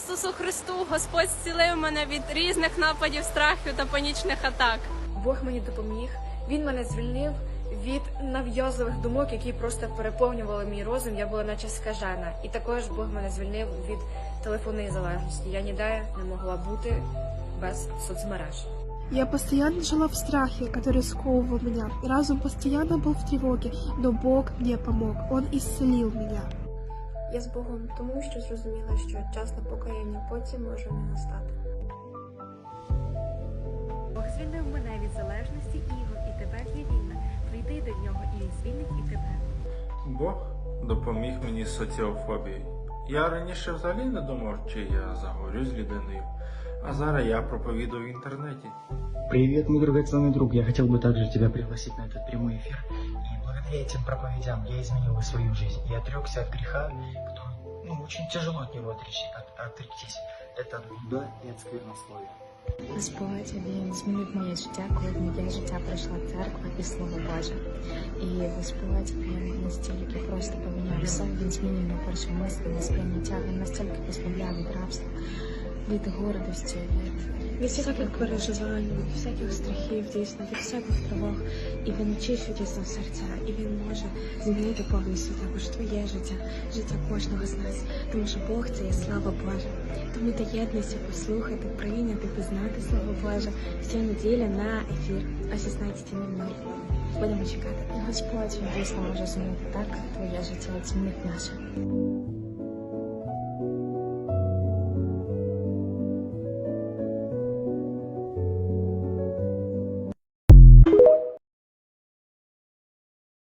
Ісусу Христу! Господь зцілив мене від різних нападів страхів та панічних атак. Бог мені допоміг. Він мене звільнив від нав'язливих думок, які просто переповнювали мій розум. Я була наче скажена. І також Бог мене звільнив від телефонної залежності. Я ніде не могла бути без соцмереж. Я постоянно жила в страхе, который сковывал меня. Разум постоянно был в тревоге, но Бог мне помог. Он исцелил меня. Я з Богом, тому що зрозуміла, що час на покаяння потім може не настати. Бог звільнив мене від залежності ігор, і тепер я вільна. Прийди до нього, і він звільнить і тебе. Бог допоміг мені з соціофобією. Я раніше взагалі не думав, чи я загорю з людиною, а зараз я проповідую в інтернеті. Привет, мой драгоценный друг. Я хотел бы также тебя пригласить на этот прямой эфир. И благодаря этим проповедям я изменил свою жизнь и отрекся от греха, который, ну, очень тяжело от него отречь, от- отректись. Это от блуда и от сквернословия. Господь він змінив моє життя, коли в моє життя прийшла церква і слово Боже. І Господь він настільки просто поміняв все, він змінив на перше мислення, сприйняття, він настільки позбавляв від рабства, Від гордості, від Від всяких переживань, від всяких страхів, дійсно, від всяких тривог. І він очищує дійсно серця, і він може змінити повністю також твоє життя, життя кожного з нас. Тому що Бог це є слава Божа. Тому доєднуйся послухати, прийняти, пізнати Слово Боже щонеділі на ефір о 16.00. Будемо чекати. І Господь він дійсно може змінити так твоє життя, змінить наше.